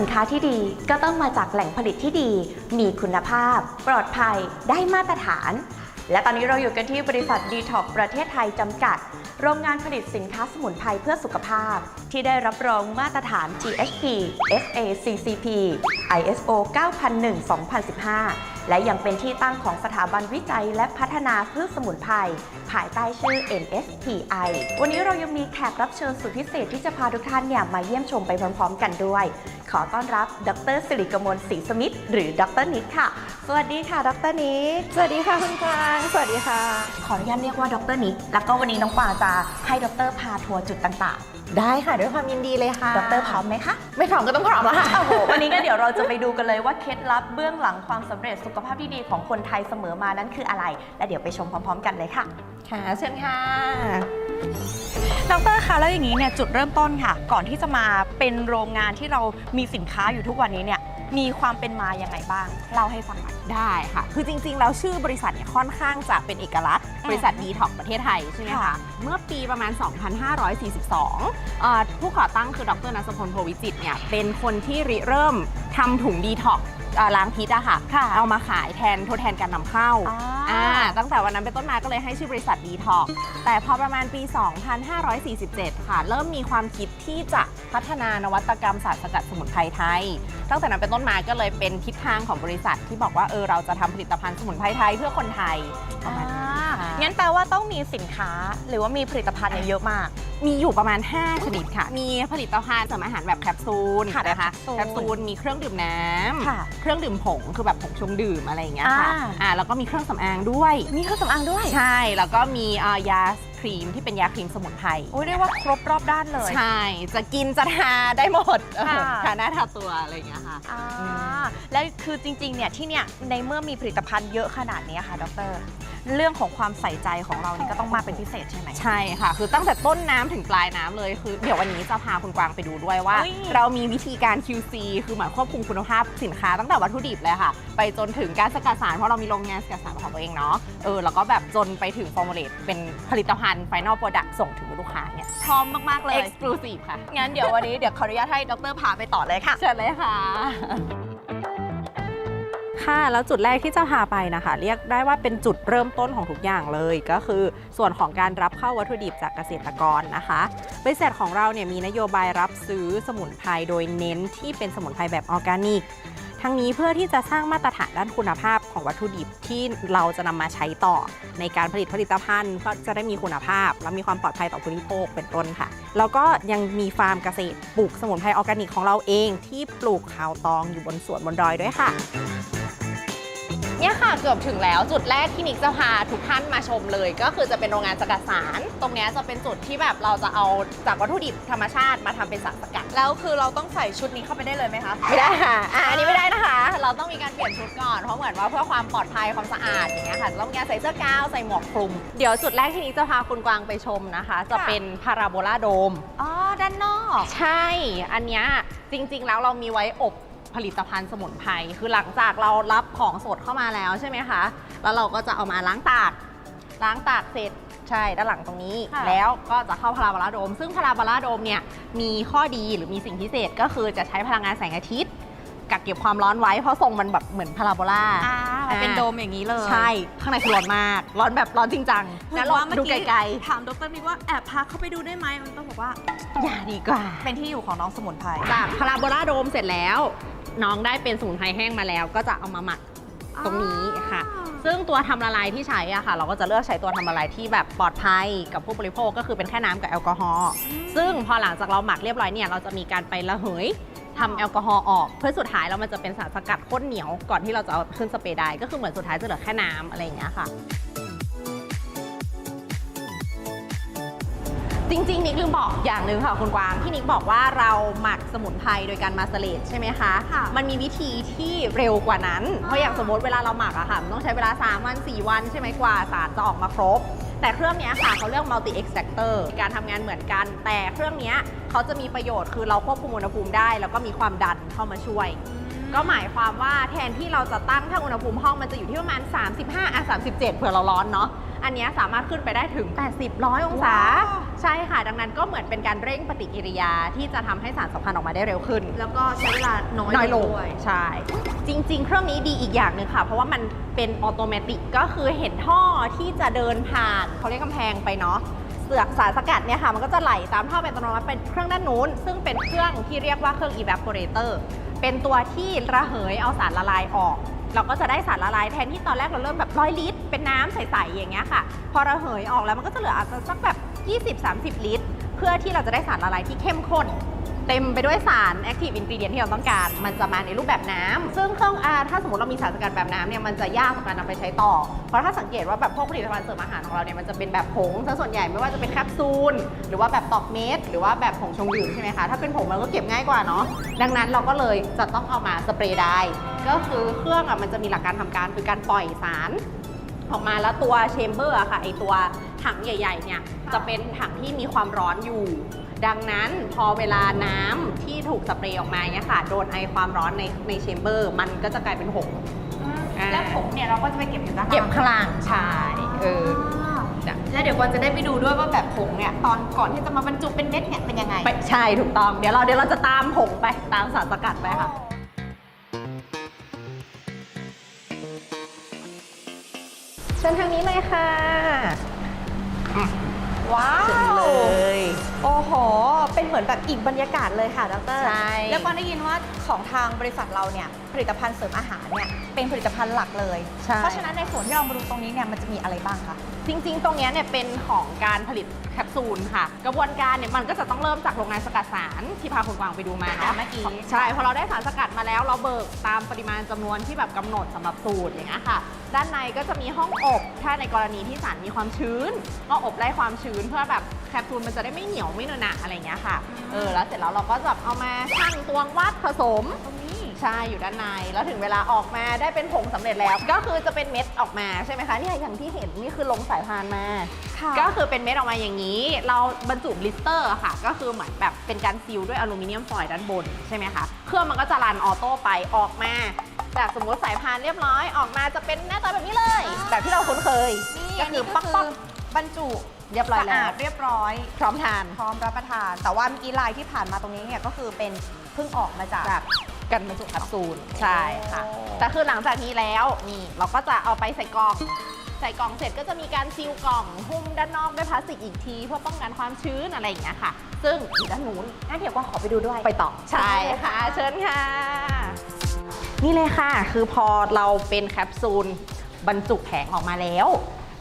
สินค้าที่ดีก็ต้องมาจากแหล่งผลิตที่ดี มีคุณภาพ ปลอดภัย ได้มาตรฐาน และตอนนี้เราอยู่กันที่บริษัทดีท็อกประเทศไทยจำกัด โรงงานผลิตสินค้าสมุนไพรเพื่อสุขภาพ ที่ได้รับรองมาตรฐาน GHP FACCP ISO 9001-2015 และยังเป็นที่ตั้งของสถาบันวิจัยและพัฒนาพืชสมุนไพรภายใต้ชื่อ NSPI วันนี้เรายังมีแขกรับเชิญสุดพิเศษที่จะพาทุกท่านเนี่ยมาเยี่ยมชมไปพร้อม ๆ กันด้วย ขอต้อนรับ ดรสิริกมลศรีสมิทธิ์หรือดรนิกค่ะ สวัสดีค่ะ ดรนิกสวัสดีค่ะคุณกวางสวัสดีค่ะ ขออนุญาตเรียกว่าดรนิกแล้วก็วันนี้น้องปาจะให้ดรพาทัวร์จุดต่างได้ค่ะ ด้วยความยินดีเลยค่ะๆดรพร้อมไหมคะ ไม่พร้อมก็ต้องพร้อมแล้วค่ะโอ้โหวันนี้ก็เดี๋ยวเราจะไปดูกันเลยว่าเคล็ดลับเบื้องหลังความสำเร็จสุขภาพที่ดีของคนไทยเสมอมานั้นคืออะไร และเดี๋ยวไปชมพร้อม ๆ กันเลยค่ะ ค่ะเชิญค่ะดรคะแล้วอย่างนี้เนี่ยจุดเริ่มต้นค่ะ ก่อนที่จะมาเป็นโรงงานที่เรามีสินค้าอยู่ทุกวันนี้เนี่ยมีความเป็นมายังไงบ้างเล่าให้ฟังหน่อย ได้ค่ะ คือจริงๆ แล้วชื่อบริษัทเนี่ยค่อนข้างจะเป็นเอกลักษณ์อืมบริษัทดีท็อกประเทศไทยใช่ไหมค่ะคะเมื่อปีประมาณ 2542เอ่อผู้ก่อตั้งคือดรนัสพลโพวิจิตรเนี่ยเป็นคนที่ริเริ่มทำถุงดีท็อก ล้างพิษอะค่ะ ค่ะเอามาขายแทนทดแทนการนำเข้า อ่า ตั้งแต่วันนั้นเป็นต้นมาก็เลยให้ชื่อบริษัทดีท็อกแต่พอประมาณปี 2547 ค่ะ เริ่มมีความคิดที่จะพัฒนานวัตกรรมสารสกัดสมุนไพรไทย ตั้งแต่นั้นเป็นต้นมาก็เลยเป็นทิศทางของบริษัทที่บอกว่าเออเราจะทำผลิตภัณฑ์สมุนไพรไทยเพื่อคนไทยประมาณนี้อ่าค่ะงั้นแปลว่าต้องมีสินค้าหรือว่ามีผลิตภัณฑ์เนี่ยเยอะมาก มีอยู่ประมาณ 5 ชนิดค่ะ มีผลิตภัณฑ์เสริมอาหารแบบแคปซูลค่ะนะคะแคปซูลแคปซูลมีเครื่องดื่มน้ำค่ะเครื่องดื่มผงคือแบบผงชงดื่มอะไรอย่างเงี้ยค่ะอ่าอ่าแล้วก็มีเครื่องสำอางด้วยมีเครื่องสำอางด้วย ใช่ แล้วก็มีเอ่อยาครีมที่เป็นยาครีมสมุนไพร โอ้ยเรียกว่าครบรอบด้านเลย ใช่ จะกินจะทาได้หมดเออค่ะ ทาหน้าทาตัวอะไรอย่างเงี้ยค่ะ อ่าแล้วคือจริงๆเนี่ยที่เนี่ยในเมื่อมีผลิตภัณฑ์เยอะขนาดนี้ค่ะดร เรื่องของความใส่ใจของเรานี่ก็ต้องมากเป็นพิเศษใช่ไหม ใช่ค่ะ คือตั้งแต่ต้นน้ำถึงปลายน้ำเลยคือ เดี๋ยววันนี้จะพาคุณกวางไปดูด้วยว่าอุ๊ยเรามีวิธีการ QC คือหมายควบคุมคุณภาพสินค้าตั้งแต่วัตถุดิบเลยค่ะ ไปจนถึงการสกัดสารเพราะเรามีโรงงานสกัดสารของตัวเองเนาะเออแล้วก็แบบจนไปถึงฟอร์มูลเลตเป็นผลิตภัณฑ์ Final Product ส่งถึงมือลูกค้าเนี่ย พร้อมมากๆเลย Exclusive ค่ะงั้นเดี๋ยววันนี้เดี๋ยวขออนุญาตให้ดรพาไปต่อเลยค่ะ เชิญเลยค่ะ ค่ะ แล้วจุดแรกที่จะพาไปนะคะ เรียกได้ว่าเป็นจุดเริ่มต้นของทุกอย่างเลย ก็คือส่วนของการรับเข้าวัตถุดิบจากเกษตรกรนะคะบริษัทของเราเนี่ยมีนโยบายรับซื้อสมุนไพรโดยเน้นที่เป็นสมุนไพรแบบออร์แกนิกทั้งนี้เพื่อที่จะสร้างมาตรฐานด้านคุณภาพของวัตถุดิบที่เราจะนำมาใช้ต่อในการผลิตผลิตภัณฑ์ก็จะได้มีคุณภาพ และมีความปลอดภัยต่อผู้บริโภคเป็นต้นค่ะ แล้วก็ยังมีฟาร์มเกษตรปลูกสมุนไพรออร์แกนิกของเราเองที่ปลูกขาวตองอยู่บนสวนบนดอยด้วยค่ะ เนี่ยค่ะเกือบถึงแล้วจุดแรกที่นิกจะพาทุกท่านมาชมเลย ก็คือจะเป็นโรงงานสกัดสาร ตรงเนี้ยจะเป็นจุดที่แบบเราจะเอาจากวัตถุดิบธรรมชาติมาทำเป็นสารสกัด แล้วคือเราต้องใส่ชุดนี้เข้าไปได้เลยไหมคะ ไม่ได้ค่ะอ่าอันนี้ไม่ได้นะคะ เราต้องมีการเปลี่ยนชุดก่อนเพราะเหมือนว่าเพื่อความปลอดภัยความสะอาดอย่างเงี้ยค่ะจะต้องมีการใส่เสื้อกาวใส่หมวกคลุม เดี๋ยวจุดแรกที่นี้จะพาคุณกวางไปชมนะคะ จะเป็นพาราโบลาโดมอ๋อด้านนอก ใช่ อันเนี้ยจริง ๆ แล้วเรามีไว้อบ ผลิตภัณฑ์สมุนไพรคือหลังจากเรารับของสดเข้ามาแล้วใช่ไหมคะ แล้วเราก็จะเอามาล้างตาก ล้างตากเสร็จใช่ด้านหลังตรงนี้ค่ะแล้วก็จะเข้าพาราโบลาโดม ซึ่งพาราโบลาโดมเนี่ยมีข้อดีหรือมีสิ่งพิเศษก็คือจะใช้พลังงานแสงอาทิตย์กักเก็บความร้อนไว้เพราะทรงมันแบบเหมือนพาราโบลาอ่ามันเป็นอ่าโดมอย่างนี้เลย ใช่ ข้างในคือร้อนมาก ร้อนแบบร้อนจริงจังงั้นเราว่าเมื่อดูกี้ไกลถามดรนิกว่าแอบพาเข้าไปดูได้ไหมมันต้องบอกว่าๆอย่าดีกว่า เป็นที่อยู่ของน้องสมุนไพรจากพาราโบลาโดมเสร็จแล้ว น้องได้เป็นสมุนไพรแห้งมาแล้ว ก็จะเอามาหมักตรงนี้ค่ะ ซึ่งตัวทำละลายที่ใช้อะค่ะ เราก็จะเลือกใช้ตัวทำละลายที่แบบปลอดภัยกับผู้บริโภคก็คือเป็นแค่น้ำกับแอลกอฮอล์ซึ่งพอหลังจากเราหมักเรียบร้อยเนี่ยเราจะมีการไประเหยทำแอลกอฮอล์ออก เพื่อสุดท้ายแล้วมันจะเป็นสารสกัดข้นเหนียวก่อนที่เราจะเอาขึ้นสเปรย์ไดร์ก็คือเหมือนสุดท้ายจะเหลือแค่น้ำอะไรอย่างเงี้ยค่ะ จริงๆนิกลืมบอกอย่างหนึ่งค่ะคุณกวางที่นิกบอกว่าเราหมักสมุนไพรโดยการมาสเลตใช่ไหมคะค่ะมันมีวิธีที่เร็วกว่านั้น เพราะอย่างสมมติเวลาเราหมักอะค่ะมันต้องใช้เวลา 3 วัน 4 วันใช่ไหมกว่าสารจะออกมาครบ แต่เครื่องเนี้ยค่ะเขาเรียก multi extractor การทำงานเหมือนกัน แต่เครื่องเนี้ยเขาจะมีประโยชน์คือเราควบคุมอุณหภูมิได้ แล้วก็มีความดันเข้ามาช่วยก็หมายความว่าแทนที่เราจะตั้งถ้าอุณหภูมิห้องมันจะอยู่ที่ประมาณ 35 อะ 37 เผื่อเราร้อนเนาะ อันเนี้ยสามารถขึ้นไปได้ถึง 80ร้อยองศา ใช่ค่ะ ดังนั้นก็เหมือนเป็นการเร่งปฏิกิริยาที่จะทำให้สารสำคัญออกมาได้เร็วขึ้น แล้วก็ใช้เวลาน้อยน้อยลงด้วยใช่ จริง ๆ เครื่องนี้ดีอีกอย่างหนึ่งค่ะ เพราะว่ามันเป็นออโตเมติกก็คือเห็นท่อที่จะเดินผ่านเขาเรียกกำแพงไปเนาะเสือกสารสกัดเนี่ยค่ะมันก็จะไหลตามท่อเป็นอัตโนมัติเป็นเครื่องด้านนู้น ซึ่งเป็นเครื่องที่เรียกว่าเครื่อง evaporator เป็นตัวที่ระเหยเอาสารละลายออก เราก็จะได้สารละลายแทนที่ตอนแรกเราเริ่มแบบร้อยลิตร เป็นน้ำใสๆอย่างเงี้ยค่ะ พอระเหยออกแล้วมันก็จะเหลืออาจจะสักแบบ 20-30 ลิตร เพื่อที่เราจะได้สารละลายที่เข้มข้นเต็มไปด้วยสาร active ingredient ที่เราต้องการ มันจะมาในรูปแบบน้ำ ซึ่งเครื่องอาถ้าสมมติเรามีสารสกัดแบบน้ำเนี่ยมันจะยากต่อการนำไปใช้ต่อ เพราะถ้าสังเกตว่าแบบพวกผลิตภัณฑ์เสริมอาหารของเราเนี่ยมันจะเป็นแบบผงซะส่วนใหญ่ไม่ว่าจะเป็นแคปซูล หรือว่าแบบตอกเม็ดหรือว่าแบบผงชงดื่มใช่ไหมคะ ถ้าเป็นผงมันก็เก็บง่ายกว่าเนาะดังนั้นเราก็เลยจะต้องเอามาสเปรย์ได้ ก็คือเครื่องอะมันจะมีหลักการทำการคือการปล่อยสารออกมาแล้วตัวเชมเบอร์อะค่ะไอตัวถังใหญ่ๆเนี่ยจะเป็นถังที่มีความร้อนอยู่ ดังนั้นพอเวลาน้ำที่ถูกสเปรย์ออกมาเนี่ยค่ะโดนไอความร้อนในในเชมเบอร์ มันก็จะกลายเป็นหงอ่าแล้วผงเนี่ยเราก็จะไปเก็บอยู่ด้านล่างเก็บข้างล่างใช่เออจ้ะแล้วเดี๋ยวกวนจะได้ไปดูด้วยว่าแบบผงเนี่ยตอนก่อนที่จะมาบรรจุเป็นเม็ดเนี่ยเป็นยังไงไปใช่ถูกต้องเดี๋ยวเราเดี๋ยวเราจะตามผงไปตามสารสกัดไปค่ะ เชิญทางนี้เลยค่ะ ว้าเชิญว เลย โอ้โห เป็นเหมือนแบบอีกบรรยากาศเลยค่ะดรใช่ แล้วก็ได้ยินว่าของทางบริษัทเราเนี่ยผลิตภัณฑ์เสริมอาหารเนี่ยเป็นผลิตภัณฑ์หลักเลย ใช่ เพราะฉะนั้นในส่วนที่เรามาดูตรงนี้เนี่ยมันจะมีอะไรบ้างคะ จริงๆ ตรงเนี้ยเนี่ยเป็นของการผลิตแคปซูลค่ะ กระบวนการเนี่ยมันก็จะต้องเริ่มจากโรงงานสกัดสารที่พาคุณกวางไปดูมาเนาะอะเมื่อกี้ ใช่พอเราได้สารสกัดมาแล้วเราเบิกตามปริมาณจำนวนที่แบบกำหนดสำหรับสูตรอย่างเงี้ยค่ะ ด้านในก็จะมีห้องอบถ้าในกรณีที่สารมีความชื้น ก็อบไล่ความชื้นเพื่อแบบแคปซูลมันจะได้ไม่เหนียวไม่เนอะหนะอะไรอย่างเงี้ยค่ะเออ แล้วเสร็จแล้วเราก็จะเอามาชั่งตวงวัดผสม ตรงนี้ใช่อยู่ด้านใน แล้วถึงเวลาออกมาได้เป็นผงสำเร็จแล้ว ก็คือจะเป็นเม็ดออกมาใช่ไหมคะเนี่ยอย่างที่เห็นนี่คือลงสายพานมา ค่ะก็คือเป็นเม็ดออกมาอย่างนี้ เราบรรจุบลิสเตอร์อะค่ะ ก็คือเหมือนแบบเป็นการซีลด้วยอลูมิเนียมฟอยล์ด้านบนใช่ไหมคะเครื่องมันก็จะรันออโต้ไปออกมาจากสมมติสายพานเรียบร้อยออกมาจะเป็นหน้าตาแบบนี้เลย แบบที่เราคุ้นเคยนี่ก็อันคืนี้อก็ป๊อกคืป๊อก บรรจุ เรียบร้อยสะแล้อาวดเรียบร้อย พร้อมทาน พร้อมรับประทาน แต่ว่าเมื่อกี้ลายที่ผ่านมาตรงนี้เนี่ยก็คือเป็นเพิ่งออกมาจาก จากกันบรรจุแคปซูลใช่ค่ะ โอ้ แต่คือหลังจากนี้แล้วนี่เราก็จะเอาไปใส่กล่อง ใส่กล่องเสร็จก็จะมีการซีลกล่องหุ้มด้านนอกด้วยพลาสติกอีกที เพื่อป้องกันความชื้นอะไรอย่างเงี้ยค่ะ ซึ่งอยู่ด้านนู้นงั้นเดี๋ยวกวางขอไปดูด้วย ไปต่อใช่ค่ะ เชิญค่ะ นี่เลยค่ะ คือพอเราเป็นแคปซูลบรรจุแผงออกมาแล้ว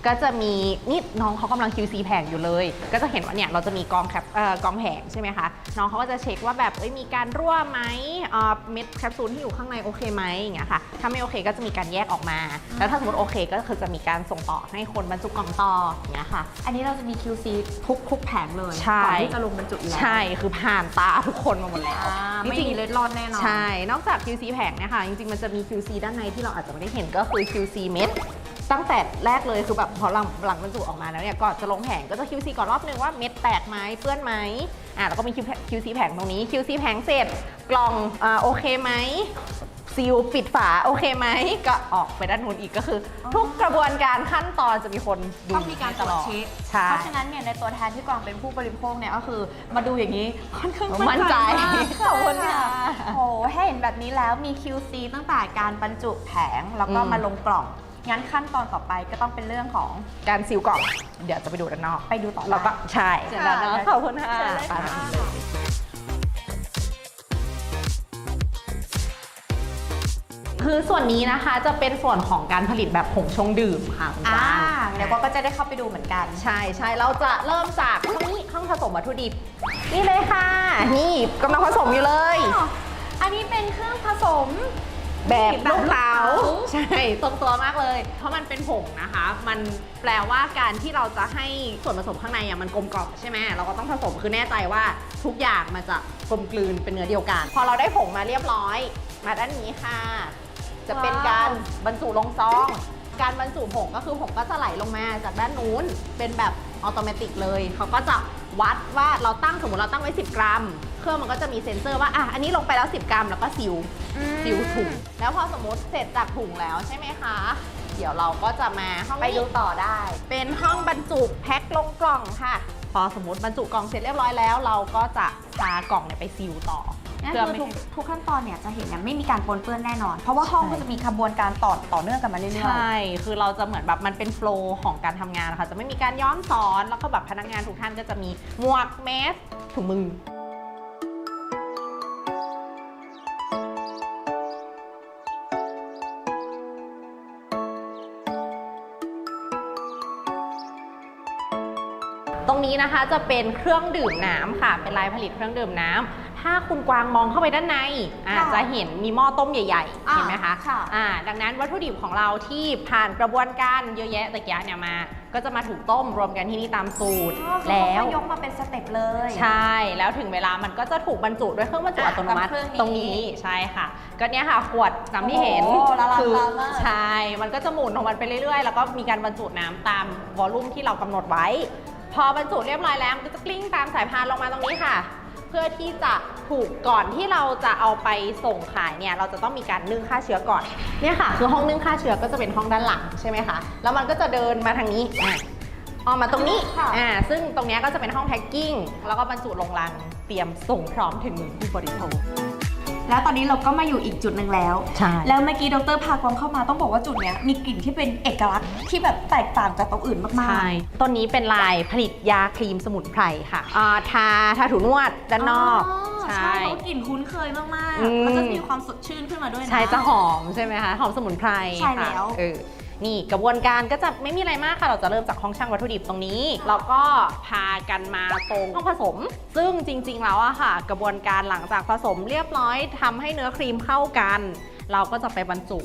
ก็จะมีนี่น้องเขากำลัง QC แผงอยู่เลย ก็จะเห็นว่าเนี่ยเราจะมีกองแคปเอ่อกองแผงใช่ไหมคะ น้องเขาก็จะเช็คว่าแบบเอ้ยมีการรั่วไหมเอ่อเม็ดแคปซูลที่อยู่ข้างในโอเคไหมอย่างเงี้ยค่ะถ้าไม่โอเคก็จะมีการแยกออกมา แล้วถ้าสมมติโอเคก็คือจะมีการส่งต่อให้คนบรรจุกล่องต่ออย่างเงี้ยค่ะ อันนี้เราจะมี QC ทุกทุกแผงเลยใช่ ก่อนที่จะลงบรรจุอยู่แล้วใช่คือผ่านตาทุกคนมาหมดแล้วอ่าไม่มีเล็ดรอดแน่นอน ใช่ นอกจาก QC แผงเนี่ยค่ะ จริง ๆ มันจะมี QC ด้านในที่เราอาจจะไม่ได้เห็นก็คือ QC เม็ด ตั้งแต่แรกเลยคือแบบพอหลังหลังบรรจุออกมาแล้วเนี่ยก่อนจะลงแผงก็จะ QC ก่อนรอบนึงว่าเม็ดแตกไหมเปื้อนไหมอะแล้วก็มี QC แผงตรงนี้ QC แผงเสร็จกล่องอ่าโอเคไหมซีลปิดฝาโอเคไหมก็ออกไปด้านนู้นอีกก็คือ ทุกกระบวนการขั้นตอนจะมีคนดูต้องมีการตรวจเช็คใช่เพราะฉะนั้นเนี่ยในตัวแทนที่กวางเป็นผู้บริโภคเนี่ยก็คือ มาดูอย่างนี้ค่อนข้างมั่นใจมากขอบคุณค่ะโอ้โหให้เห็นแบบนี้แล้วมี QC ตั้งแต่การบรรจุแผงแล้วก็อืมมาลงกล่อง งั้นขั้นตอนต่อไปก็ต้องเป็นเรื่องของการซีลกล่อง เดี๋ยวจะไปดูด้านนอก ไปดูต่อเราก็ได้ใช่เชิญด้านนอกขอบคุณค่ะเชิญเลยค่ะไปทางนี้เลยคือส่วนนี้นะคะจะเป็นส่วนของการผลิตแบบผงชงดื่มค่ะคุณอ่ากวางเดี๋ยวกวางก็จะได้เข้าไปดูเหมือนกัน ใช่ใช่เราจะเริ่มจากห้องนี้ห้องผสมวัตถุดิบ นี่เลยค่ะ นี่กำลังผสมอยู่เลย อันนี้เป็นเครื่องผสม แบบแบบลูกเต๋าลูกเต๋าใช่ตรงตัวมากเลย เพราะมันเป็นผงนะคะ มันแปลว่าการที่เราจะให้ส่วนผสมข้างในอะมันกลมกล่อมใช่ไหมเราก็ต้องผสมคือแน่ใจว่าทุกอย่างมันจะกลมกลืนเป็นเนื้อเดียวกัน พอเราได้ผงมาเรียบร้อย มาด้านนี้ค่ะ จะเป็นการบรรจุลงซอง การบรรจุผงก็คือผงก็จะไหลลงมาจากด้านนู้นเป็นแบบ ออโตเมติกเลยเขาก็จะวัดว่าเราตั้งสมมติเราตั้งไว้ 10 กรัม เครื่องมันก็จะมีเซ็นเซอร์ว่าอะอันนี้ลงไปแล้ว 10 กรัม แล้วก็ซิลซิลถุง แล้วพอสมมติเสร็จจากถุงแล้วใช่ไหมคะ เดี๋ยวเราก็จะมาห้องไปนี้ดูต่อได้ เป็นห้องบรรจุแพ็คลงกล่องค่ะ พอสมมติบรรจุกล่องเสร็จเรียบร้อยแล้ว เราก็จะพากล่องเนี่ยไปซีลต่อ นั่นเพื่อคือไม่ทุกให้ ทุกขั้นตอนเนี่ยจะเห็นเนี่ยไม่มีการปนเปื้อนแน่นอน เพราะว่าห้องใช่ก็จะมีขบวนการต่อต่อเนื่องกันมาเรื่อยใช่ คือเราจะเหมือนแบบมันเป็นโฟล์ของการทำงานนะคะจะไม่มีการย้อนสอน แล้วก็แบบพนักงานทุกท่านก็จะมีหมวกแมสถุงมือ ตรงนี้นะคะจะเป็นเครื่องดื่มน้ำค่ะ เป็นลายผลิตเครื่องดื่มน้ำ ถ้าคุณกวางมองเข้าไปด้านในอะจะเห็นมีหม้อต้มใหญ่ๆ อ่าเห็นไหมคะค่ะ อ่าดังนั้นวัตถุดิบของเราที่ผ่านกระบวนการเยอะแยะตะกี้เนี่ยมา ก็จะมาถูกต้มรวมกันที่นี่ตามสูตรอ๋อคือแล้ว เขาก็ยกมาเป็นสเต็ปเลย ใช่ แล้วถึงเวลามันก็จะถูกบรรจุด้วยเครื่องบรรจุอะอัตโนมัติกับเครื่องนี้ตรงนี้ใช่ค่ะ ก็เนี้ยค่ะขวดน้ำที่เห็นโอ้โหละลานคืตามาก ใช่ มันก็จะหมุนของมันไปเรื่อยๆ แล้วก็มีการบรรจุน้ำตามวอลลุ่มที่เรากำหนดไว้ พอบรรจุเรียบร้อยแล้วมันก็จะกลิ้งตามสายพานลงมาตรงนี้ค่ะ เพื่อที่จะถูกก่อนที่เราจะเอาไปส่งขายเนี่ยเราจะต้องมีการนึ่งฆ่าเชื้อก่อนเนี่ยค่ะ คือห้องนึ่งฆ่าเชื้อก็จะเป็นห้องด้านหลังใช่ไหมคะแล้วมันก็จะเดินมาทางนี้อะออกมาตรงนี้ค่ะอ่าซึ่งตรงเนี้ยก็จะเป็นห้องแพ็คกิ้งแล้วก็บรรจุลงลังเตรียมส่งพร้อมถึงมือผู้บริโภค แล้วตอนนี้เราก็มาอยู่อีกจุดหนึ่งแล้ว ใช่ แล้วเมื่อกี้ดรพากวางเข้ามาต้องบอกว่าจุดเนี้ยมีกลิ่นที่เป็นเอกลักษณ์ที่แบบแตกต่างจากตรงอื่นมาก ใช่ ต้นนี้เป็นลายผลิตยาครีมสมุนไพรค่ะอ่าทาทาถูนวดด้านนอก ใช่เพราะกลิ่นคุ้นเคยมากอืมๆมันจะมีความสดชื่นขึ้นมาด้วยนะ ใช่จะหอมใช่ไหมคะ หอมสมุนไพรใช่ค่ะแล้ว เออ นี่กระบวนการก็จะไม่มีอะไรมากค่ะ เราจะเริ่มจากห้องช่างวัตถุดิบตรงนี้ แล้วก็พากันมาตรงห้องผสม ซึ่งจริง ๆ แล้วอะค่ะ กระบวนการหลังจากผสมเรียบร้อยทำให้เนื้อครีมเข้ากัน เราก็จะไปบรรจุ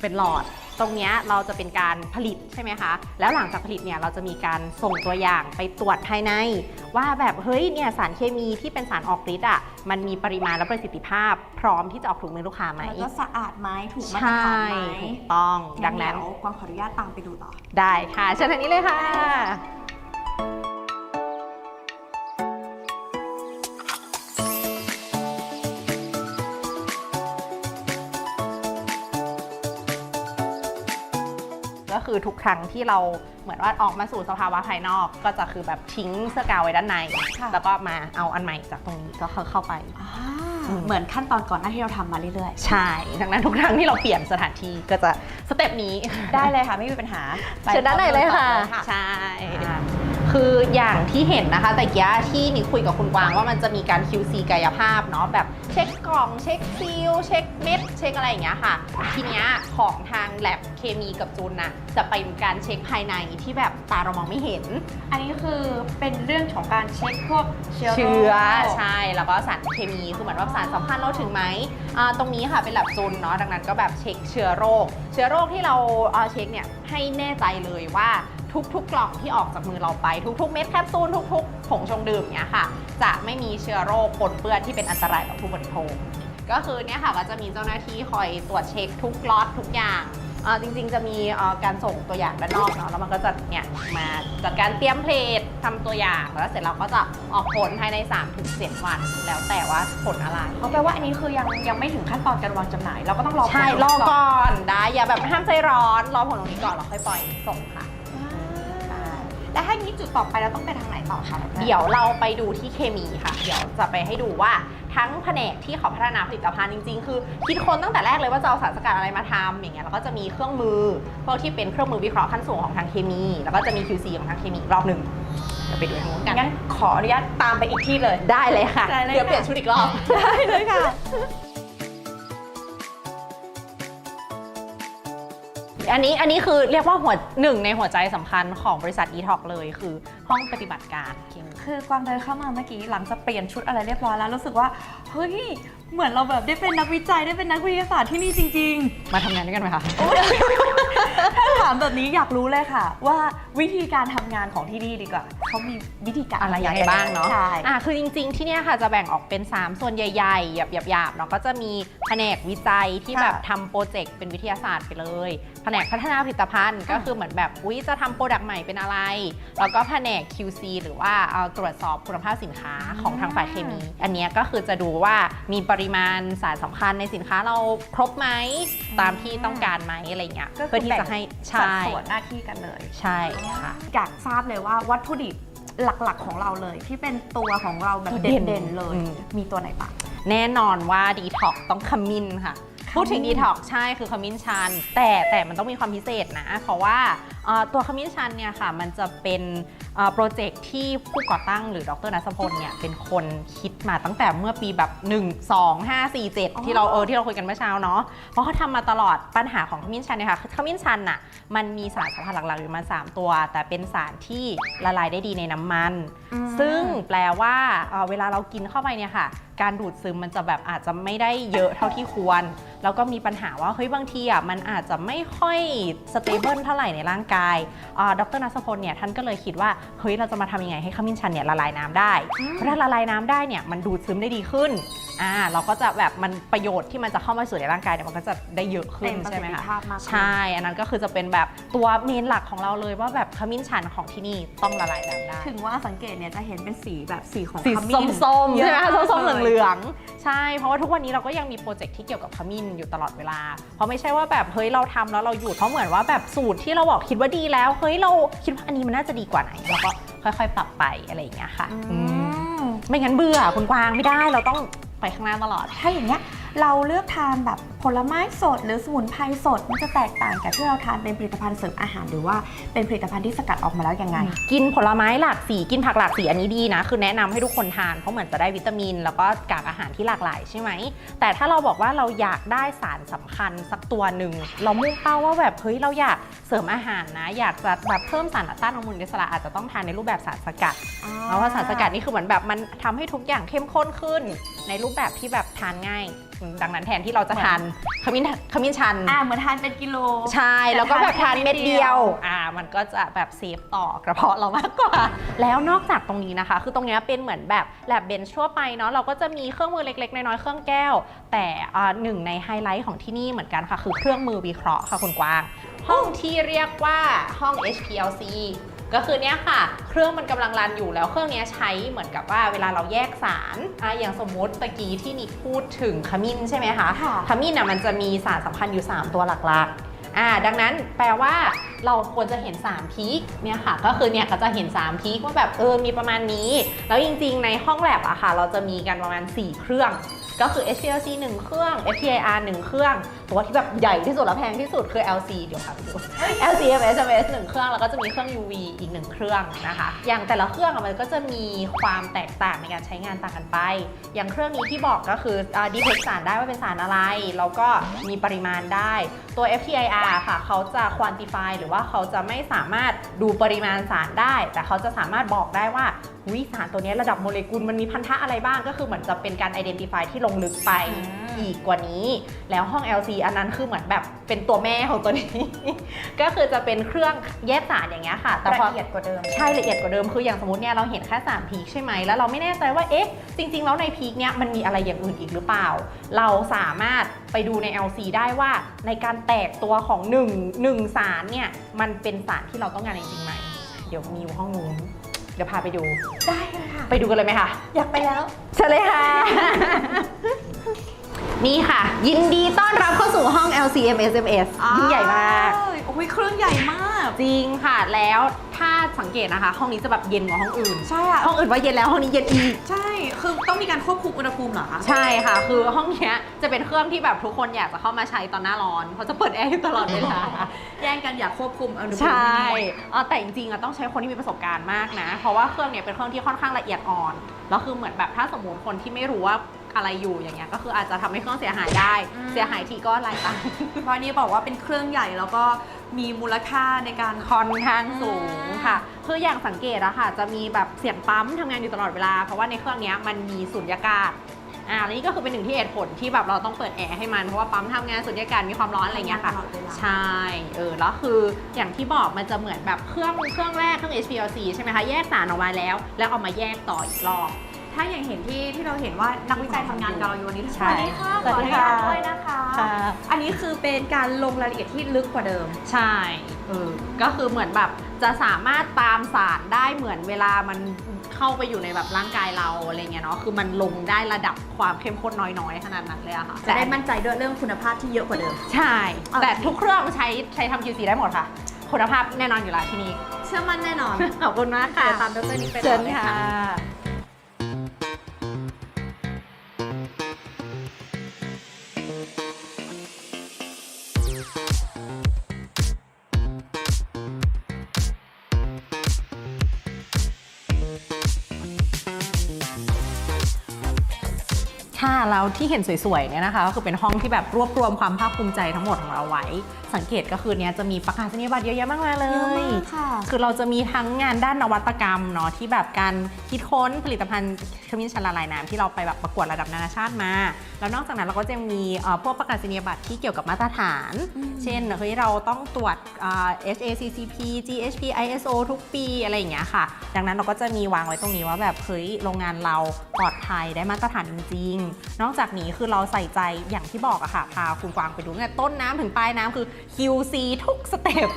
เป็นหลอด ตรงเนี้ยเราจะเป็นการผลิตใช่ไหมคะ แล้วหลังจากผลิตเนี่ยเราจะมีการส่งตัวอย่างไปตรวจภายใน ว่าแบบเฮ้ยเนี่ยสารเคมีที่เป็นสารออกฤทธิ์อะมันมีปริมาณและประสิทธิภาพ พร้อมที่จะออกถูกมือลูกค้าไหมแล้วก็สะอาดไหมถูกมาตรใช่ฐานไหมถูกต้องดังนั้นเดี๋ยวกวางขออนุญาตตามไปดูต่อ ได้ค่ะเชิญทางนี้เลยค่ะ คือทุกครั้งที่เราเหมือนว่าออกมาสู่สภาวะภายนอก ก็จะคือแบบทิ้งเสื้อกาวไว้ด้านใน ค่ะ แล้วก็มาเอาอันใหม่จากตรงนี้ก็เข้าไป อ่าอืม เหมือนขั้นตอนก่อนหน้าที่เราทำมาเรื่อยใช่ดังนั้นทุกครั้งที่เราเปลี่ยนสถานที่ก็จะสเต็ปนี้ๆ ได้เลยค่ะไม่มีปัญหาเชิญด้านในเลยค่ะไปต่อใช่ คืออย่างที่เห็นนะคะแต่กี้ที่นิกคุยกับคุณกวางว่ามันจะมีการ QC กายภาพเนาะแบบเช็คกล่อง เช็คซีลเช็คเม็ดเช็คอะไรอย่างเงี้ยค่ะ ทีเนี้ยของทางแลบเคมีกับจูนน่ะจะเป็นการเช็คภายในที่แบบตาเรามองไม่เห็น อันนี้คือเป็นเรื่องของการเช็คพวกเชื้อโรคเชื้อใช่แล้วก็สารเคมีคือเหมือนว่าสารสัมพันธ์เราถึงไหมอ่าตรงนี้ค่ะเป็นแลบจูนเนาะดังนั้นก็แบบเช็คเชื้อโรค เชื้อโรคที่เราเอ่อเช็คเนี่ยให้แน่ใจเลยว่า ทุกๆกล่องที่ออกจากมือเราไป ทุกๆ เม็ดแคปซูลทุกๆผงชงดื่มเนี่ยค่ะ จะไม่มีเชื้อโรคปนเปื้อนที่เป็นอันตรายต่อผู้บริโภค ก็คือเนี่ยค่ะก็จะมีเจ้าหน้าที่คอยตรวจเช็คทุกล็อตทุกอย่างเอ่อจริงๆ จะมีเอ่อการส่งตัวอย่างด้านนอกเนาะแล้วมันก็จะเนี่ยมาจัดการเตรียมเพลททำตัวอย่างแล้วเสร็จเราก็จะออกผลภายใน 3-7 วัน แล้วแต่ว่าผลอะไรเขาแปลว่าอันนี้คือยังยังไม่ถึงขั้นตอนการวางจำหน่าย เราก็ต้องรอผลใช่รอก่อนก่อนได้อย่าแบบห้ามใจร้อนรอผลตรงนี้ก่อนแล้วค่อยปล่อยส่งค่ะอ่า และถ้าอย่างนี้จุดต่อไปเราต้องไปทางไหนต่อคะเดี๋ยวเราไปดูที่เคมีค่ะ เดี๋ยวจะไปให้ดูว่าทั้งแผนกที่เขาพัฒนาผลิตภัณฑ์จริง ๆ คือคิดคนตั้งแต่แรกเลยว่าจะเอาสารสกัดอะไรมาทำอย่างเงี้ยแล้วก็จะมีเครื่องมือพวกที่เป็นเครื่องมือวิเคราะห์ขั้นสูงของทางเคมี แล้วก็จะมี QC ของทางเคมีอีกรอบหนึ่งเดี๋ยวไปดูทางนู้นกันงั้นขออนุญาตตามไปอีกที่เลยได้เลยค่ะได้เลยเดี๋ยวค่ะเปลี่ยนชุดอีกรอบได้เลยค่ะ อันนี้อันนี้คือเรียกว่าหัวหนึ่งในหัวใจสำคัญของบริษัท e t o k เลยคือ ห้องปฏิบัติการเคมีคือกวางเดินเข้ามาเมื่อกี้หลังจากเปลี่ยนชุดอะไรเรียบร้อยแล้วรู้สึกว่าเฮ้ยเหมือนเราแบบได้เป็นนักวิจัยได้เป็นนักวิทยาศาสตร์ที่นี่จริง มาทำงานด้วยกันไหมคะๆ ถ้าถามแบบนี้อยากรู้เลยค่ะ ว่าวิธีการทำงานของที่นี่ดีกว่าเขามีวิธีการอะไรยังไงบ้างเนาะใช่อะคือจริงๆ ที่เนี่ยค่ะจะแบ่งออกเป็น 3 ส่วนใหญ่ๆ หยาบๆๆเนาะก็จะมีแผนกวิจัยที่ค่ะแบบทำโปรเจกต์เป็นวิทยาศาสตร์ไปเลย แผนกพัฒนาผลิตภัณฑ์ก็คือเหมือนแบบ อุ้ยจะทำโปรดักต์ใหม่เป็นอะไร แล้วก็แผนก QC หรือว่าเอาตรวจสอบคุณภาพสินค้าของทางฝ่ายเคมี อันเนี้ยก็คือจะดูว่ามีปริมาณสารสำคัญในสินค้าเราครบไหมตามที่ต้องการไหมอะไรเงี้ยก็คือเพื่อที่จะให้แบ่งใช่สัดใช่ส่วนหน้าที่กันเลย ใช่ค่ะอยากทราบเลยว่าวัตถุดิบหลักๆของเราเลย ที่เป็นตัวของเราแบบเด่นเด่นๆเลยอืมมีตัวไหนบ้างแน่นอนว่าดีท็อกต้องขมิ้นค่ะขมิ้นพูดถึงดีท็อกใช่คือขมิ้นชัน แต่แต่มันต้องมีความพิเศษนะ เพราะว่าเอ่อตัวขมิ้นชันเนี่ยค่ะ มันจะเป็นเอ่อ โปรเจกต์ที่ผู้ก่อตั้งหรือดรนัสพลเนี่ยเป็นคนคิดมาตั้งแต่เมื่อปีแบบ 1 2 5 4 7 ที่เราเออที่เราคุยกันเมื่อเช้าเนาะเพราะเขาทำมาตลอดปัญหาของขมิ้นชันเนี่ยค่ะขมิ้นชันน่ะมันมีสารสำคัญหลักๆอยู่ประมาณ3ตัว แต่เป็นสารที่ละลายได้ดีในน้ำมันอืมซึ่งแปลว่าเอ่อเวลาเรากินเข้าไปเนี่ยค่ะการดูดซึมมันจะแบบอาจจะไม่ได้เยอะเท่าที่ควร แล้วก็มีปัญหาว่าเฮ้ยบางทีอะมันอาจจะไม่ค่อยสเตเบิลเท่าไหร่ในร่างกายอ่าดรนัสพลเนี่ยท่านก็เลยคิดว่าเฮ้ยเราจะมาทำยังไงให้ขมิ้นชันเนี่ยละลายน้ำได้อืมเพราะถ้าละลายน้ำได้เนี่ยมันดูดซึมได้ดีขึ้นอ่าเราก็จะแบบมันประโยชน์ที่มันจะเข้ามาสู่ในร่างกายเนี่ยมันก็จะได้เยอะขึ้เต็นมประใช่สิทไหมธิคะภาพมากขึ้นใช่อันนั้นก็คือจะเป็นแบบตัวเมนหลักของเราเลยว่าแบบขมิ้นชันของที่นี่ต้องละลายน้ำได้ ถึงว่าสังเกตเนี่ยจะเห็นเป็นสีแบบสีของสีขมิ้นส้มๆเยอะใช่ไหมคะมากส้มๆเลยเหลืองๆใช่ เพราะว่าทุกวันนี้เราก็ยังมีโปรเจกต์ที่เกี่ยวกับขมิ้นอยู่ตลอดเวลา เพราะไม่ใช่ว่าแบบเฮ้ยเราทำแล้วเราหยุดเพราะเหมือนว่าแบบสูตรที่เราบอกคิดว่าดีแล้วเฮ้ยเราคิดว่าอันนี้มันน่าจะดีกว่าไหนเราก็ค่อยๆ ปรับไปอะไรอย่างเงี้ยค่ะอือืมมไม่งั้นเบื่อคุณกวางไม่ได้เราต้องไปข้างหน้าตลอด ถ้าอย่างเงี้ยเราเลือกทานแบบผลไม้สด หรือสมุนไพรสดมันจะแตกต่างกับที่เราทานเป็นผลิตภัณฑ์เสริมอาหาร หรือว่าเป็นผลิตภัณฑ์ที่สกัดออกมาแล้วยังไง กินผลไม้หลากสีกินผักหลากสีอันนี้ดีนะ คือแนะนำให้ทุกคนทานเพราะเหมือนจะได้วิตามิน แล้วก็กากอาหารที่หลากหลายใช่ไหม แต่ถ้าเราบอกว่าเราอยากได้สารสำคัญสักตัวหนึ่งเรามุ่งเป้าว่าแบบเฮ้ยเราอยากเสริมอาหารนะ อยากจะแบบเพิ่มสารต้านอนุมูลอิสระอาจจะต้องทานในรูปแบบสารสกัดเพราะว่าสารสกัดนี่คือเหมือนแบบมันทำให้ทุกอย่างเข้มข้นขึ้น ในรูปแบบที่แบบทานง่าย ดังนั้นแทนที่เราจะทานขมิ้นขมิ้นชัน อ่าเหมือนทานเป็นกิโล ใช่ แล้วก็แบบทานเม็ดเดียวแต่ทานเม็ดเดียวอ่า มันก็จะแบบเซฟต่อกระเพาะเรามากกว่า แล้วนอกจากตรงนี้นะคะ คือตรงเนี้ยเป็นเหมือนแบบแลบเบนช์ทั่วไปเนาะ เราก็จะมีเครื่องมือเล็กๆ น้อยๆ เครื่องแก้ว แต่อ่าหนึ่งในไฮไลท์ของที่นี่เหมือนกันค่ะ คือเครื่องมือวิเคราะห์ค่ะคุณกวาง ห้องที่เรียกว่าห้อง HPLC ก็คือเนี้ยค่ะ เครื่องมันกำลังรันอยู่แล้วเครื่องเนี้ยใช้เหมือนกับว่าเวลาเราแยกสารอะอย่างสมมติตะกี้ที่นิกพูดถึงขมิ้นใช่ไหมคะค่ะขมิ้นน่ะมันจะมีสารสำคัญอยู่ 3 ตัวหลักๆอ่าดังนั้นแปลว่าเราควรจะเห็น 3 พีคเนี่ยค่ะ ก็คือเนี่ยก็จะเห็น 3 พีคว่าแบบเออมีประมาณนี้ แล้วจริงๆ ในห้องแลบอะค่ะ เราจะมีกันประมาณ 4 เครื่อง ก็คือ HPLC 1 เครื่อง FTIR 1 เครื่อง ตัวที่แบบใหญ่ที่สุดและแพงที่สุดคือ LC เดี๋ยวค่ะไปดู LCMS MS 1เครื่องแล้วก็จะมีเครื่อง UV อีก1เครื่องนะคะ อย่างแต่ละเครื่องอะมันก็จะมีความแตกต่างในการใช้งานต่างกันไป อย่างเครื่องนี้ที่บอกก็คือดีเทคสารได้ว่าเป็นสารอะไร แล้วก็มีปริมาณได้ ตัว FTIR ค่ะ เขาจะ quantify หรือว่าเขาจะไม่สามารถดูปริมาณสารได้ แต่เขาจะสามารถบอกได้ว่าวิสารตัวนี้ระดับโมเลกุลมันมีพันธะอะไรบ้างก็คือเหมือนจะเป็นการ identify ที่ลงลึกไปอืมอีกกว่านี้ แล้วห้อง LC อันนั้นคือเหมือนแบบเป็นตัวแม่ของตัวนี้ ก็คือจะเป็นเครื่องแยกสารอย่างเงี้ยค่ะแต่พอละเอียดกว่าเดิม ใช่ละเอียดกว่าเดิมคืออย่างสมมติเนี่ยเราเห็นแค่3พีคใช่ไหมแล้วเราไม่แน่ใจว่าเอ๊ะจริง ๆ แล้วในพีคเนี่ยมันมีอะไรอย่างอื่นอีกหรือเปล่า เราสามารถไปดูใน LC ได้ว่าในการแตกตัวของ1 1สารเนี่ยมันเป็นสารที่เราต้องการจริงๆไหมเดี๋ยวมีอยู่ห้องนู้นเดี๋ยวพาไปดู ได้เลยค่ะ ไปดูกันเลยไหมคะ อยากไปแล้วเชิญเลยค่ะ นี่ค่ะ ยินดีต้อนรับเข้าสู่ห้อง LCM SMS ยิ่งใหญ่มาก โอ้ยเครื่องใหญ่มาก จริงค่ะแล้วถ้าสังเกตนะคะ ห้องนี้จะแบบเย็นกว่าห้องอื่น ใช่อะห้องอื่นว่าเย็นแล้วห้องนี้เย็นอีก ใช่ คือต้องมีการควบคุมอุณหภูมิเหรอคะ ใช่ค่ะ คือห้องเนี้ยจะเป็นเครื่องที่แบบทุกคนอยากจะเข้ามาใช้ตอนหน้าร้อนเพราะจะเปิดแอร์อยู่ตลอดเวลา แย่งกันอยากควบคุมอุณหภูมิใช่ที่นี่เอ่อแต่จริงๆอะต้องใช้คนที่มีประสบการณ์มากนะ เพราะว่าเครื่องเนี้ยเป็นเครื่องที่ค่อนข้างละเอียดอ่อน แล้วคือเหมือนแบบถ้าสมมติคนที่ไม่รู้ว่า อะไรอยู่อย่างเงี้ยก็คืออาจจะทำให้เครื่องเสียหายได้ อืม เสียหายทีก็หลายตังค์เพราะอันนี้บอกว่าเป็นเครื่องใหญ่แล้วก็มีมูลค่าในการค่อนข้างสูงอืมค่ะ คืออย่างสังเกตอะค่ะ จะมีแบบเสียงปั๊มทำงานอยู่ตลอดเวลา เพราะว่าในเครื่องเนี้ยมันมีสุญญากาศอ่าแล้วนี่ก็คือเป็นหนึ่งที่เหตุผลที่แบบเราต้องเปิดแอร์ให้มันเพราะว่าปั๊มทำงานสุญญากาศมีความร้อนอะไรเงี้ยค่ะ ตลอดเวลา ใช่ เออ แล้วคืออย่างที่บอกมันจะเหมือนแบบเครื่องเครื่องแรกเครื่อง HPLC ใช่ไหมคะ แยกสารออกมาแล้ว แล้วเอามาแยกต่ออีกรอบ ถ้าอย่างเห็นที่ที่เราเห็นว่านักวิจัยทำงานกับเราอยู่วันนี้ใช่สวัสดีค่ะสวัสดีค่ะขออนุญาตด้วยนะคะอันนี้คือเป็นการลงรายละเอียดที่ลึกกว่าเดิมใช่ เออก็คือเหมือนแบบจะสามารถตามสารได้เหมือนเวลามันเข้าไปอยู่ในแบบร่างกายเราอะไรเงี้ยเนาะคือมันลงได้ระดับความเข้มข้นน้อยๆขนาดนั้นเลยอะค่ะจะได้มั่นใจด้วยเรื่องคุณภาพที่เยอะกว่าเดิม ใช่ โอเค แต่ทุกเครื่องใช้ใช้ทำ QC ได้หมดค่ะ คุณภาพแน่นอนอยู่แล้วที่นี่ เชื่อมั่นแน่นอนขอบคุณมากค่ะ เดี๋ยวตามดรนิกไปต่อเชิญเลยค่ะ แล้วที่เห็นสวยๆเนี่ยนะคะก็คือเป็นห้องที่แบบรวบรวมความภาคภูมิใจทั้งหมดของเราไว้ สังเกตก็คือเนี้ยจะมีประกาศนียบัตรเยอะแยะมากมายเลเยอะย มากค่ะ คือเราจะมีทั้งงานด้านนวัตกรรมเนาะที่แบบการคิดค้นผลิตภัณฑ์ขมิ้นชันละลายน้ำที่เราไปแบบประกวดระดับนานาชาติมา แล้วนอกจากนั้นเราก็จะมีเอ่อพวกประกาศนียบัตรที่เกี่ยวกับมาตรฐาน อืม เช่นเฮ้ยเราต้องตรวจอ่า HACCP GHP ISO ทุกปีอะไรอย่างเงี้ยค่ะ ดังนั้นเราก็จะมีวางไว้ตรงนี้ว่าแบบเฮ้ยโรงงานเราปลอดภัยได้มาตรฐานจริงๆนอกจากนี้คือเราใส่ใจอย่างที่บอกอะค่ะ พาคุณกวางไปดูเนี่ยต้นน้ำถึงปลายน้ำคือ QC ทุกสเต็ป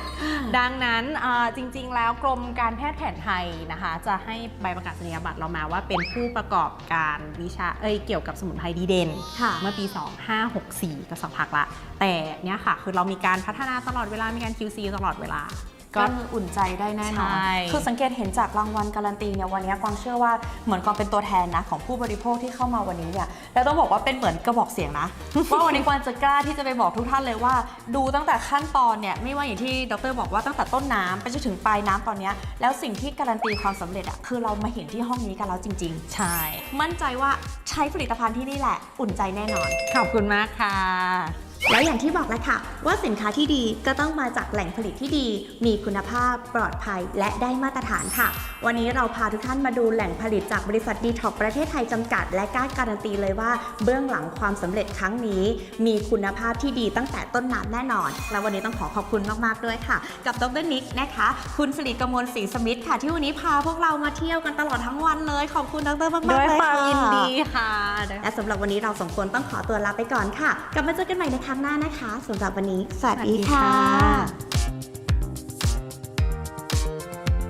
ดังนั้นอ่าจริง ๆ แล้วกรมการแพทย์แผนไทยนะคะ จะให้ใบประกาศนียบัตรเรามาว่าเป็นผู้ประกอบการวิชาเอ้ยเกี่ยวกับสมุนไพรดีเด่นค่ะเมื่อปี 2564 ก็สักพักละ แต่เนี่ยค่ะ คือเรามีการพัฒนาตลอดเวลามีการ QC ตลอดเวลา ก็ก็อุ่นใจได้แน่นอนใช่คือสังเกตเห็นจากรางวัลการันตีเนี่ยวันนี้กวางเชื่อว่าเหมือนกวางเป็นตัวแทนนะของผู้บริโภคที่เข้ามาวันนี้เนี่ยแล้วต้องบอกว่าเป็นเหมือนกระบอกเสียงนะว่าวันนี้กวางจะกล้าที่จะไปบอกทุกท่านเลยว่า ดูตั้งแต่ขั้นตอนเนี่ยไม่ว่าอย่างที่ดรบอกว่าตั้งแต่ต้นน้ำไปจนถึงปลายน้ำตอนเนี้ยแล้วสิ่งที่การันตีความสำเร็จอะคือเรามาเห็นที่ห้องนี้กันแล้วจริงใช่ๆมั่นใจว่าใช้ผลิตภัณฑ์ที่นี่แหละ อุ่นใจแน่นอน ขอบคุณมากค่ะ แล้วอย่างที่บอกแล้วค่ะ ว่าสินค้าที่ดีก็ต้องมาจากแหล่งผลิตที่ดี มีคุณภาพ ปลอดภัย และได้มาตรฐานค่ะ วันนี้เราพาทุกท่านมาดูแหล่งผลิตจากบริษัทดีท็อกประเทศไทยจำกัด และกล้าการันตีเลยว่า เบื้องหลังความสำเร็จครั้งนี้ มีคุณภาพที่ดีตั้งแต่ต้นน้ำแน่นอน และวันนี้ต้องขอขอบคุณมากๆด้วยค่ะ กับดรนิกนะคะ คุณสิริกมลศรีสมิทธิ์ค่ะ ที่วันนี้พาพวกเรามาเที่ยวกันตลอดทั้งวันเลย ขอบคุณดรมากๆด้วยเลยความค่ะยินดีค่ะและสำหรับวันนี้เราสองคนต้องขอตัวลาไปก่อนค่ะ กลับมาเจอกันใหม่ในครั้งหน้านะคะสำหรับวันนี้ สวัสดีค่ะ